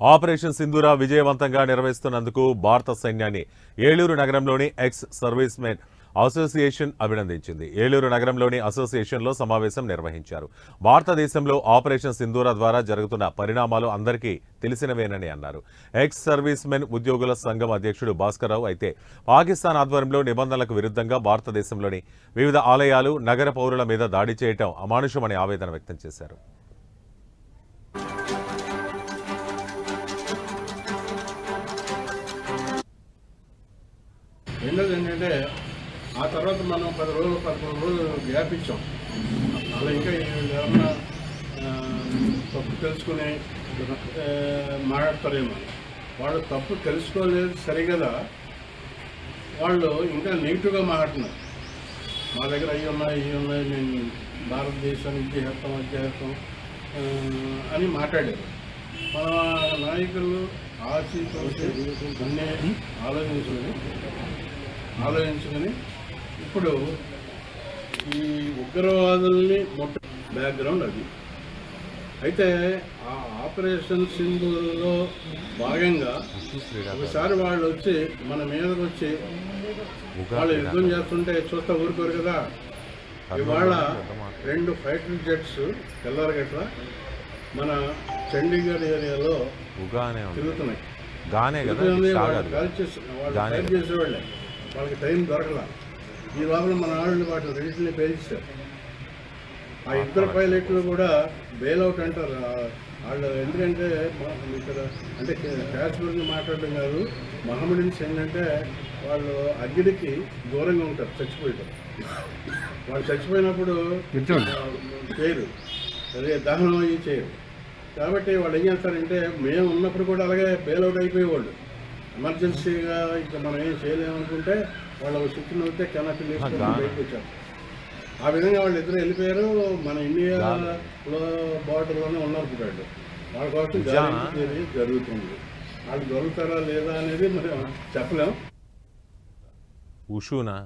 Operation సింధూర విజయవంతంగా నిర్వహిస్తున్నందుకు భారత సైన్యాన్ని ఏలూరు నగరంలోని ఎక్స్ సర్వీస్ మెన్ అసోసియేషన్ అభినందించింది. ఏలూరు నగరంలోని అసోసియేషన్లో సమావేశం నిర్వహించారు. భారతదేశంలో ఆపరేషన్ సింధూర ద్వారా జరుగుతున్న పరిణామాలు అందరికీ తెలిసినవేనని అన్నారు. ఎక్స్ సర్వీస్ మెన్ ఉద్యోగుల సంఘం అధ్యక్షుడు భాస్కర్రావు అయితే పాకిస్తాన్ ఆధ్వర్యంలో నిబంధనలకు విరుద్ధంగా భారతదేశంలోని వివిధ ఆలయాలు నగర పౌరుల మీద దాడి చేయటం అమానుషమని ఆవేదన వ్యక్తం చేశారు. రెండోది ఏంటంటే ఆ తర్వాత మనం పది రోజులు పదకొండు రోజులు గ్యాప్ ఇచ్చాం. అలా ఇంకా ఏమన్నా తప్పు తెలుసుకుని మాట్లాడతారేమో. వాళ్ళు తప్పు తెలుసుకోలేదు సరిగదా వాళ్ళు ఇంకా నెగిటివ్గా మాట్లాడుతున్నారు. మా దగ్గర అవి ఉన్నాయి ఇవి ఉన్నాయి మేము భారతదేశానికి చేస్తాం అది చేస్తాం అని మాట్లాడారు. మన నాయకులు ఆచి అన్నీ ఆలోచించుకుని ఆలోచించుకొని ఇప్పుడు ఈ ఉగ్రవాదుల్ని మొట్ట బ్యాక్గ్రౌండ్ అది. అయితే ఆ ఆపరేషన్ సింధులో భాగంగా ఒకసారి వాళ్ళు వచ్చి మన మీదకి వచ్చి వాళ్ళు యుద్ధం చేస్తుంటే చూస్తా ఊరుకోరు కదా. ఇవాళ రెండు ఫైటర్ జెట్స్ తెల్లారగట్ల మన చండీగఢ్ ఏరియాలో తిరుగుతున్నాయి. వాళ్ళు చేసేవాళ్ళే. వాళ్ళకి టైం దొరకల. ఈ లోపల మన వాళ్ళు వాటిని రెండింటిని పేల్చారు ఆ ఇద్దరు పైలట్లు కూడా బెయిల్అవుట్ అంటారు. వాళ్ళు ఎందుకంటే ఇక్కడ అంటే కాశ్మీర్ని మాట్లాడడం కాదు మహమ్మడిన్స్ ఏంటంటే వాళ్ళు అగ్గిడికి దూరంగా ఉంటారు చచ్చిపోయారు వాళ్ళు చచ్చిపోయినప్పుడు చేయరు. అదే దహనం అయ్యి చేయరు. కాబట్టి వాళ్ళు ఏం చేస్తారంటే మేము ఉన్నప్పుడు కూడా అలాగే బెయిల్అవుట్ అయిపోయేవాళ్ళు. ఎమర్జెన్సీగా ఇంకా మనం ఏం చేయలేమనుకుంటే వాళ్ళు నవ్వుతే కెనపి గాన. బయటకు వచ్చారు ఆ విధంగా వాళ్ళు ఇద్దరు వెళ్ళిపోయారు. మన ఇండియాలో బార్డర్లోనే ఉన్నారు ఇప్పుడు వాళ్ళు. కోసం జరుగుతుంది. వాళ్ళు దొరుకుతారా లేదా అనేది మరి చెప్పలేం. ఉషునా?